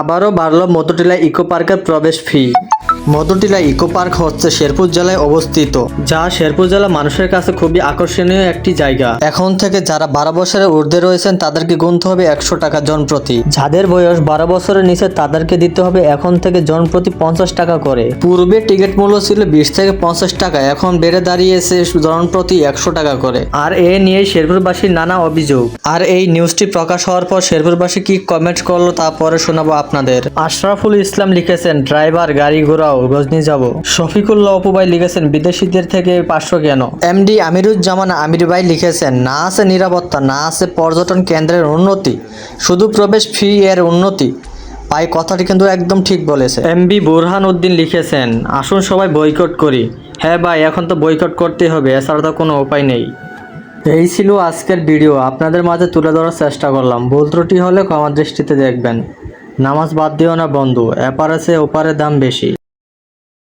আবারও বাড়ল মধুটিলা ইকো পার্কের প্রবেশ ফি। মধুটিলা ইকো পার্ক হচ্ছে শেরপুর জেলায় অবস্থিত, যা শেরপুর জেলা মানুষের কাছে খুবই আকর্ষণীয় একটি জায়গা। এখন থেকে যারা বারো বছরের ঊর্ধ্বে রয়েছেন, তাদেরকে গুনতে হবে একশো টাকা জন প্রতি যাদের বয়স বারো বছরের নিচে, তাদেরকে দিতে হবে এখন থেকে জন প্রতি পঞ্চাশ টাকা করে। পূর্বে টিকিট মূল্য ছিল বিশ থেকে পঞ্চাশ টাকা, এখন বেড়ে দাঁড়িয়েছে জন প্রতি একশো টাকা করে। আর এ নিয়ে শেরপুরবাসীর নানা অভিযোগ। আর এই নিউজটি প্রকাশ হওয়ার পর শেরপুরবাসী কি কমেন্ট করল তা পরে শোনাবো আপনাদের। আশরাফুল ইসলাম লিখেছেন, ড্রাইভার, গাড়ি ঘোরাও গজনি যাব। শফিকুল্লাহ অপু ভাই লিখেছেন বিদেশিদের থেকে পাঁচশো কেন? এমডি আমিরুজ্জামান আমির ভাই লিখেছেন না আছে নিরাপত্তা না আছে পর্যটন কেন্দ্রের উন্নতি শুধু প্রবেশ ফি এর উন্নতি। ভাই কথাটি কিন্তু একদম ঠিক বলেছে। এমবি বুরহান উদ্দিন লিখেছেন আসুন সবাই বয়কট করি। হ্যাঁ ভাই এখন তো বয়কট করতেই হবে এছাড়া তো কোনো উপায় নেই। এই ছিল আজকের ভিডিও আপনাদের মাঝে তুলে ধরার চেষ্টা করলাম। ভুল ত্রুটি হলে ক্ষমার দৃষ্টিতে দেখবেন। নামাজ বাদ দিও না বন্ধু এপার আছে ওপারে দাম বেশি।